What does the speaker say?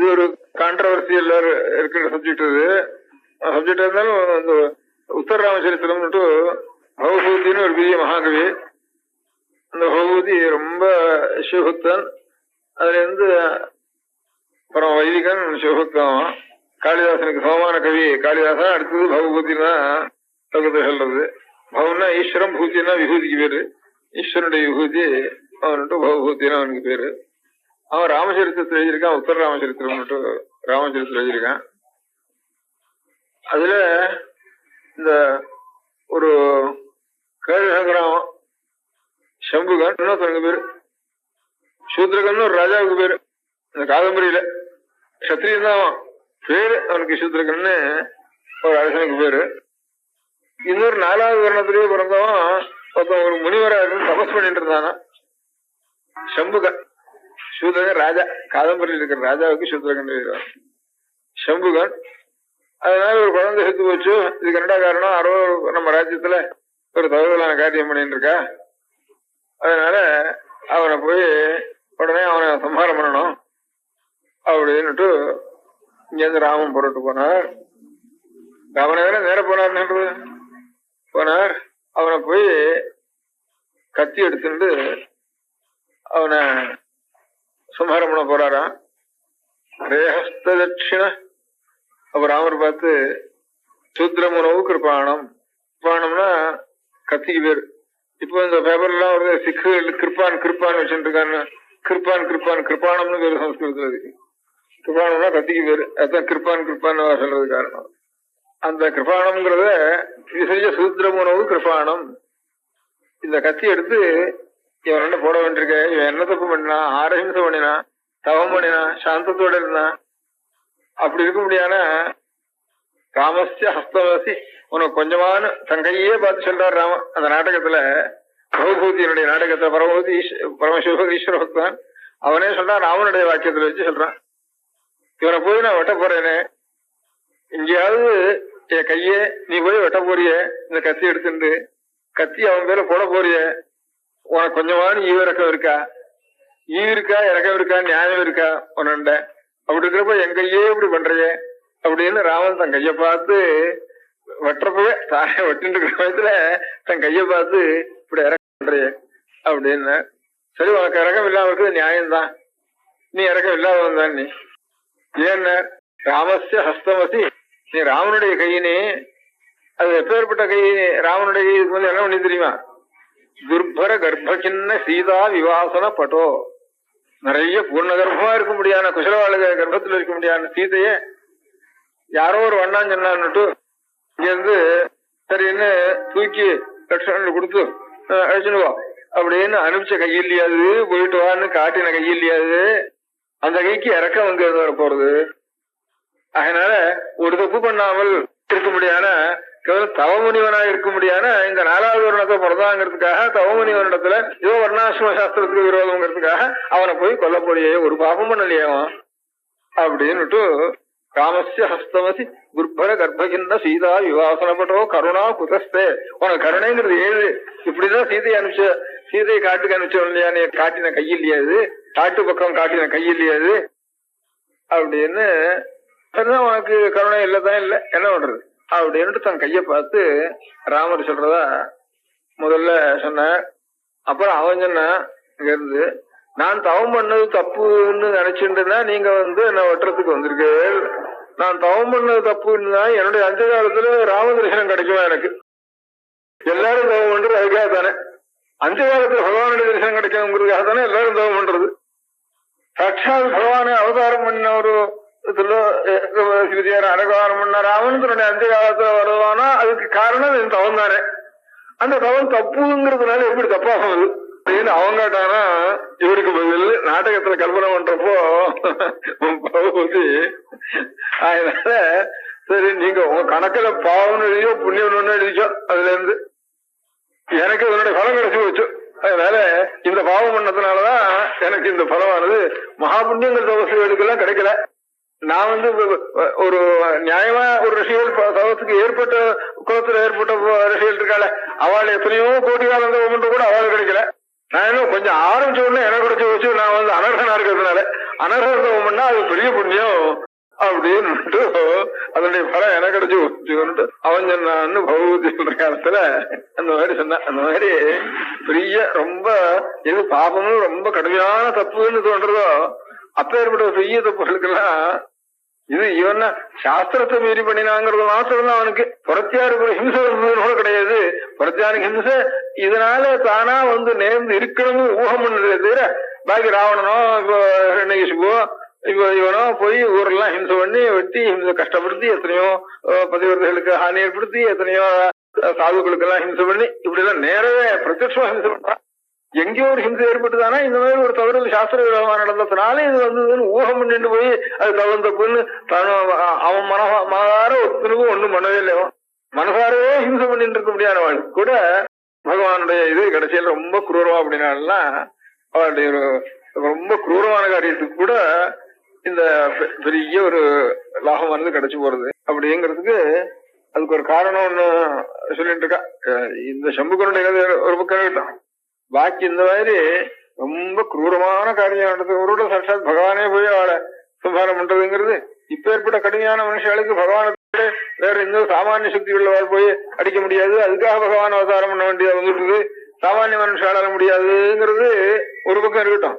இது ஒரு கான்ட்ரவர்சியல் இருக்கிற சப்ஜெக்ட் இது சப்ஜெக்ட் இருந்தாலும் இந்த உத்தர ராமச்சரித்திரம்னுட்டு பகவதினு ஒரு பெரிய மகாகவி. அந்த பகவதி ரொம்ப சிவபக்தன். அதுல இருந்து அப்புறம் வைதிகன் சிவபக்தன் காளிதாசனுக்கு சமமான கவி காளிதாசன் அடுத்தது பகவதினா தகுதி சொல்றது. பவன்னா ஈஸ்வரம் பூஜினா விபூதிக்கு பேரு. ஈஸ்வரனுடைய விபூதி அவனுட்டு பகவதினா அவனுக்கு பேரு. அவன் ராமச்சரித்திரத்தில் எழுதியிருக்கான் உத்தர ராமச்சரித்திரம் ராமச்சரித்திரம் எழுதியிருக்கான். அதுல இந்த ஒரு கேழ்கிராமம் சம்புகன் இன்னொருத்தனுக்கு பேரு சூத்ரகன் ஒரு ராஜாவுக்கு பேரு இந்த காதம்பரியில. சத்திரியன் தான் அவன் பேரு அவனுக்கு சூத்ரகன்னு ஒரு அரசனுக்கு பேரு. இன்னொரு நாலாவது வருணத்திலேயே பிறந்தவன் ஒருத்தன் ஒரு முனிவராக இருந்து தபஸ் பண்ணிட்டு இருந்தானா சம்புகன். சூதகன் ராஜா காதம்பரியில் இருக்கிற ராஜாவுக்கு சூத்ரகன் எழுதுறான் சம்புகன் அதனால ஒரு குழந்தை செத்து போச்சு. இதுக்கு என்னடா காரணம். அரோ நம்ம ராஜ்யத்துல ஒரு தகவலான காரியம் பண்ணிட்டு இருக்கா அதனால அவனை போய் உடனே அவனை சம்ஹாரம் பண்ணணும். அப்படின்னுட்டு இங்கேருந்து ராமன் புறட்டு போனார். ராமனை தானே நேர போனார்ன்றது போனார். அவனை போய் கத்தி எடுத்துட்டு அவனை சம்ஹாரம் பண்ண போறாராம். ரேஹஸ்த தட்சிண. அப்ப ராமர் பார்த்து சூத்ரமுனவு கிருப்பாணம். கிருப்பாணம்னா கத்திக்கு பேர். இப்போ இந்த பேப்பர் எல்லாம் வருது சிக்கு கிருப்பான் கிருப்பான் வச்சுட்டு இருக்காங்க கிருப்பான் கிருப்பான் கிருப்பானம்னு பேரு சம்ஸ்கிருதத்துல இருக்கு. கிருபானம்னா கத்திக்கு பேர். அதான் கிருப்பான் கிருப்பான் சொல்றது காரணம். அந்த கிருபானம்ங்கிறத விசேஷ சூத்ரமுனவு கிருபானம் இந்த கத்தி எடுத்து இவன் என்ன போட வேண்டியிருக்க. இவன் என்ன தப்பு பண்ணினா ஆரஹிம்சம் பண்ணினா தவம் பண்ணினா சாந்தத்தோட இருந்தா. அப்படி இருக்க முடியாத ராமஸ்ய ஹஸ்தவாசி உனக்கு கொஞ்சமான தன் கையே பார்த்து சொல்றார் ராம. அந்த நாடகத்துல பரமபூதியினுடைய நாடகத்துல பரமபூதி பரமசிவ ஈஸ்வர பக்தான் அவனே சொல்றான் ராமனுடைய வாக்கியத்துல வச்சு சொல்றான். இவனை போய் நான் வெட்ட போறேனே. எங்கேயாவது என் கையே நீ போய் வெட்ட போறிய இந்த கத்தி எடுத்துட்டு கத்தி அவன் பேர போட போறிய உனக்கு கொஞ்சமான ஈவிரக்கம் இருக்கா? ஈ இருக்கா? இறக்கம் இருக்கா? நியாயம் இருக்கா? உன்னண்ட அப்படி இருக்கிறப்ப எங்கையே இப்படி பண்றையே? அப்படின்னு ராமன் தன் கைய பார்த்து வெட்டுறப்பவே தானே வெட்டின்னு இருக்கிற சமயத்துல தன் கைய பார்த்து இப்படி இறக்கம் பண்றையே? அப்படின்னு. சரி உனக்கு இறக்கம் இல்லாம இருக்குது நியாயம்தான். நீ இறக்கம் இல்லாதவன் தான் நீ. ஏன்ன ராமஸ்ய ஹஸ்தமசி. நீ ராமனுடைய கையினே அது எப்பேற்பட்ட கை ராமனுடைய கையை இதுக்கு வந்து என்ன பண்ணி தெரியுமா? துர்பர கர்ப்பசின்ன சீதா விவாசன பட்டோ. நிறைய பூர்ண கர்ப்பமா இருக்க முடியாத குசலவாளுக கர்ப்பத்துல இருக்க முடியாத சீதைய யாரோ ஒரு வண்ணான் சொன்னான்னுட்டு இங்கிருந்து சரின்னு தூக்கி லட்சணம் கொடுத்து அஹ், அப்படின்னு அனுப்பிச்ச கையில்லையாது போயிட்டு வான்னு காட்டின கையில்லையாது அந்த கைக்கு இறக்கம் வந்து வர போறது அதனால ஒரு தப்பு பண்ணாமல் இருக்க முடியாது கேவலம் தவமுனிவனா இருக்க முடியாத இந்த நாலாவது வருணத்தை பிறந்தாங்கிறதுக்காக தவமுனிவனிடத்துல ஏதோ வர்ணாசிரம சாஸ்திரத்துக்கு விரோதம்ங்கிறதுக்காக அவனை போய் கொல்லப்படியே ஒரு பாபம் பண்ணலையே அப்படின்னுட்டு காமசிய ஹஸ்தமசி குர்பர கர்ப்பகிந்த சீதா விவாசனப்பட்டோ கருணா குதஸ்தே. உனக்கு கருணைங்கிறது ஏழு இப்படிதான் சீதையை அனுப்பிச்ச சீதையை காட்டுக்கு அனுப்பிச்சோம் இல்லையா? நீ காட்டின கையில்லையா இது? காட்டு பக்கம் காட்டின கையில்லையா இது? அப்படின்னு சரிதான் உனக்கு கருணை இல்லதான் இல்ல. என்ன பண்றது? அப்படின்ட்டு தன் கைய பார்த்து ராமர் சொல்றதா முதல்ல சொன்ன. அப்புறம் அவன் சொன்னா இங்க இருந்து நான் தவம் பண்ணது தப்புன்னு நினைச்சுட்டுனா நீங்க வந்து என்ன வெட்டுறதுக்கு வந்திருக்கீர்கள் நான் தவம் பண்ணது தப்புன்னா என்னுடைய அந்த காலத்துல ராம தரிசனம் கிடைக்குமா எனக்கு? எல்லாரும் தவம் பண்றது அதுக்காக தானே. அந்த காலத்துல பகவானுடைய தரிசனம் கிடைக்குங்கிறதுக்காக தானே எல்லாரும் தவம் பண்றது? சாட்சாத் பகவானை அவதாரம் பண்ண ஒரு இதுல சிவதியார் அடகாரம் பண்ண ராமன் தன்னுடைய அந்த காலத்துல வருவானா அதுக்கு காரணம் என் தவம் தானே அந்த தவம் தப்புங்கிறதுனால எப்படி தப்பாகுது அப்படின்னு அவங்க கேட்டானா இவருக்கு பதில் நாடகத்துல கல்பனை பண்றப்போ பகவதி அதனால சரி நீங்க உங்க கணக்குல பாவம் எழுதியோ புண்ணியம் ஒண்ணு எழுதிச்சோ அதுல இருந்து எனக்கு இதனுடைய பலம் கிடைச்சி வச்சு அதனால இந்த பாவம் பண்ணதுனாலதான் எனக்கு இந்த பலமானது மகாபுண்ணியங்கள் எல்லாம் கிடைக்கல நான் வந்து ஒரு நியாயமா ஒரு ரசிகர் தவத்துக்கு ஏற்பட்ட குளத்துல ஏற்பட்ட ரசிகர் இருக்காள அவள் எத்தனையோ கோடி காலம் தவம் கூட அவள் கிடைக்கல. நான் என்ன கொஞ்சம் ஆரம்பிச்ச உடனே எனக்கு வச்சு நான் வந்து அனர்கனா இருக்கிறதுனால அனர்ஹம் பண்ணா அது பெரிய புண்ணியம் அப்படின்னு அதனுடைய பலம் எனக்கு கிடைச்சு வச்சுக்கணுட்டு அவன் சொன்னான்னு பகவதி சொல்ற காலத்துல அந்த மாதிரி சொன்னான் அந்த மாதிரி பெரிய ரொம்ப எது பாபமும் ரொம்ப கடுமையான தப்புன்னு தோன்றதோ அப்பேற்பட்ட பெரிய தப்புகளுக்கெல்லாம் இது இவன் சாஸ்திரத்தை மீறி பண்ணினாங்கிறது மாத்திரம் தான் அவனுக்கு. புறத்தியாருக்கு ஹிம்சை கூட கிடையாது. புறத்தியாருக்கு ஹிம்சை இதனால தானா வந்து நேர்ந்து இருக்கணும்னு ஊகம் பண்ணதே தவிர பாக்கி ராவணனோ இப்போ ஹிரண்யகிஷிபோ இப்போ இவனோ போய் ஊரெல்லாம் ஹிம்சை பண்ணி வெட்டி ஹிம்சை கஷ்டப்படுத்தி எத்தனையோ அஹ், பதிவிரதைகளுக்கு ஹானி ஏற்படுத்தி எத்தனையோ சாதுக்களுக்கு எல்லாம் ஹிம்சை பண்ணி இப்படி எல்லாம் நேரவே பிரத்யட்சமா ஹிம்சை பண்றான். எங்கேயோ ஒரு ஹிம்சை ஏற்பட்டுதானா? இந்த மாதிரி ஒரு தவறு சாஸ்திர விரோதமா நடந்ததுனால இது வந்ததுன்னு ஊகம் பண்ணிட்டு போய் அது தவறு தப்புன்னு அவன் மன மனதார ஒத்துனுக்கும் ஒண்ணும் பண்ணவே இல்லை. மனசாரவே ஹிம்சை பண்ணிட்டு இருக்க முடியாதவள் கூட பகவானுடைய இது கடைசியில் ரொம்ப குரூரமா அப்படின்னாலாம் அவனுடைய ஒரு ரொம்ப குரூரமான காரியத்துக்கு கூட இந்த பெ- பெரிய ஒரு லாபம் வந்து கிடைச்சு போறது. அப்படிங்கிறதுக்கு அதுக்கு ஒரு காரணம் ஒண்ணு சொல்லிட்டு இருக்கா. இந்த சம்புக்கனுடைய ஒரு பக்கம் பாக்கி இந்த மாதிரி ரொம்ப குரூரமான காரியம் நடந்தவரோட சாட்சாத் பகவானே போய் அவளை சம்ஹாரம் பண்றதுங்கிறது இப்ப ஏற்பட்ட கடுமையான மனுஷர்களுக்கு பகவானை வேற எந்த சாமானிய சக்தி உள்ளவாள் போய் அடிக்க முடியாது அதுக்காக பகவான் அவதாரம் பண்ண வேண்டியதா வந்துட்டு சாமானிய மனுஷாளால முடியாதுங்கிறது ஒரு பக்கம் இருக்கட்டும்